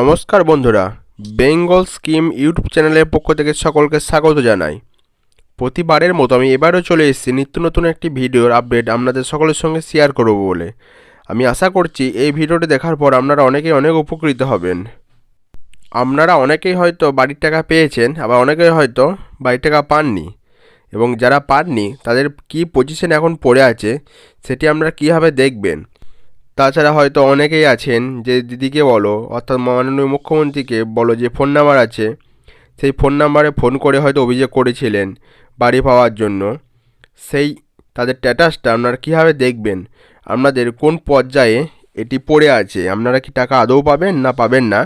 নমস্কার বন্ধুরা, Bengal scheme YouTube চ্যানেলের পক্ষ থেকে সকলকে স্বাগত জানাই। প্রতিবারের মতো আমি এবারও চলে এসেছি নিত্য নতুন একটি ভিডিওর আপডেট আপনাদের সকলের সঙ্গে শেয়ার করব বলে। আমি আশা করছি এই ভিডিওটি দেখার পর আপনারা অনেকেই অনেক উপকৃত হবেন। আপনারা অনেকেই হয়তো বাড়ির টাকা পেয়েছেন, আবার অনেকেই হয়তো বাড়ির টাকা পাননি। এবং যারা পাননি, তাদের কি পজিশন এখন পড়ে আছে, সেটি আপনারা কীভাবে দেখবেন? তাছাড়া হয়তো অনেকেই আছেন যে দিদিকে বলো, অর্থাৎ মাননীয় মুখ্যমন্ত্রীকে বলো যে ফোন নাম্বার আছে। সেই ফোন নাম্বারে ফোন করে হয়তো অভিযোগ করেছিলেন বাড়ি পাওয়ার জন্য। সেই তাদের স্ট্যাটাসটা আপনারা কীভাবে দেখবেন? আপনাদের কোন পর্যায়ে এটি পড়ে আছে? আপনারা কি টাকা আদৌ পাবেন না পাবেন না?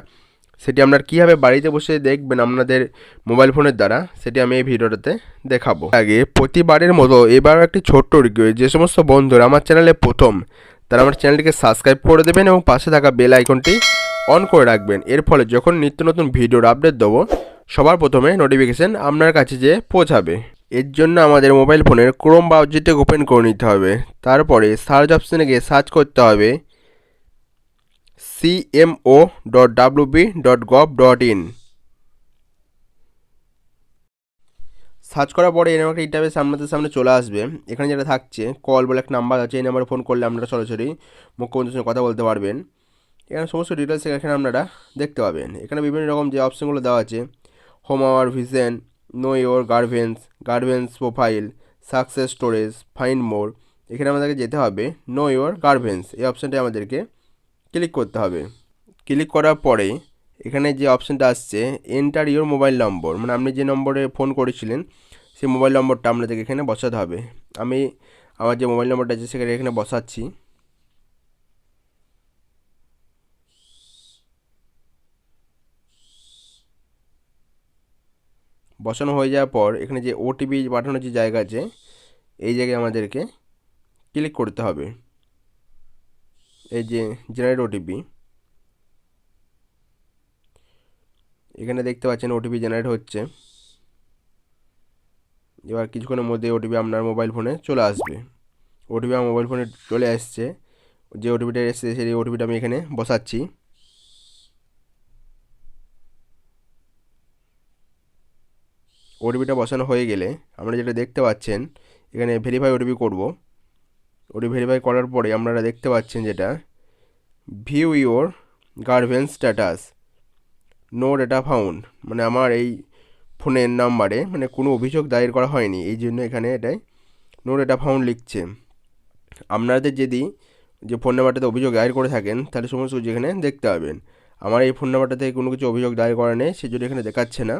সেটি আপনারা কীভাবে বাড়িতে বসে দেখবেন আপনাদের মোবাইল ফোনের দ্বারা? সেটি আমি এই ভিডিওটাতে দেখাবো। আগে প্রতিবারের মতো এবারও একটি ছোট্ট রিকোয়েস্ট, যে সমস্ত বন্ধুরা আমার চ্যানেলে প্রথম তারা আমার চ্যানেলটিকে সাবস্ক্রাইব করে দেবেন এবং পাশে থাকা বেল আইকনটি অন করে রাখবেন। এর ফলে যখন নিত্য নতুন ভিডিওর আপডেট দেবো, সবার প্রথমে নোটিফিকেশান আপনার কাছে যে পৌঁছাবে। এর জন্য আমাদের মোবাইল ফোনের ক্রোম ব্রাউজারটি ওপেন করে নিতে হবে। তারপরে সার্চ অপশানে গিয়ে সার্চ করতে হবে CMO dot WB dot gov dot in search করার পরে এরকম একটা ইন্টারভেস আপনাদের সামনে চলে আসবে। এখানে যেটা থাকছে কল বলে একটা নাম্বার আছে, এই নাম্বারে ফোন করলে আপনারা সরাসরি মুখ্যমন্ত্রীর সঙ্গে কথা বলতে পারবেন। এখানে সমস্ত ডিটেলস এখানে আপনারা দেখতে পাবেন। এখানে বিভিন্ন রকম যে অপশানগুলো দেওয়া আছে home our vision know your governance governance profile success stories find more এখানে আমাদেরকে যেতে হবে নো ইয়োর গার্ভেন্স এই অপশানটি আমাদেরকে ক্লিক করতে হবে। ক্লিক করার পরে এখানে যে অপশানটা আসছে এন্টার ইওর মোবাইল নম্বর মানে আপনি যে নম্বরে ফোন করেছিলেন, সেই মোবাইল নম্বরটা আপনাদেরকে এখানে বসাতে হবে। আমি আমার যে মোবাইল নম্বরটা আছে, সেখানে এখানে বসাচ্ছি। বসানো হয়ে যাওয়ার পর, এখানে যে ওটিপি পাঠানোর যে জায়গা আছে, এই জায়গায় আমাদেরকে ক্লিক করতে হবে। এই যে জেনারেট ওটিপি এখানে দেখতে পাচ্ছেন ওটিপি জেনারেট হচ্ছে। এবার কিছুক্ষণের মধ্যে ওটিপি আপনার মোবাইল ফোনে চলে আসবে। ওটিপি আমার মোবাইল ফোনে চলে আসছে। যে ওটিপিটা এসছে, সেই ওটিপিটা আমি এখানে বসাচ্ছি। ওটিপিটা বসানো হয়ে গেলে আপনারা যেটা দেখতে পাচ্ছেন, এখানে ভেরিফাই ওটিপি করব। ওটি ভেরিফাই করার পরে আপনারা দেখতে পাচ্ছেন যেটা view your governance status no data found মানে আমার এই ফোনের নাম্বারে মানে কোনো অভিযোগ দায়ের করা হয়নি, এই জন্য এখানে এটাই নো ডেটা ফাউন্ড লিখছে। আপনাদের যদি যে ফোন নাম্বারটাতে অভিযোগ দায়ের করে থাকেন, তাহলে সমস্ত কিছু এখানে দেখতে পাবেন। আমার এই ফোন নাম্বারটাতে কোনো কিছু অভিযোগ দায়ের করা নেই সেজন্য এখানে দেখাচ্ছে না।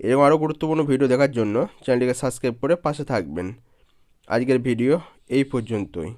এরকম আরও গুরুত্বপূর্ণ ভিডিও দেখার জন্য চ্যানেলটিকে সাবস্ক্রাইব করে পাশে থাকবেন। আজকের ভিডিও এই পর্যন্তই।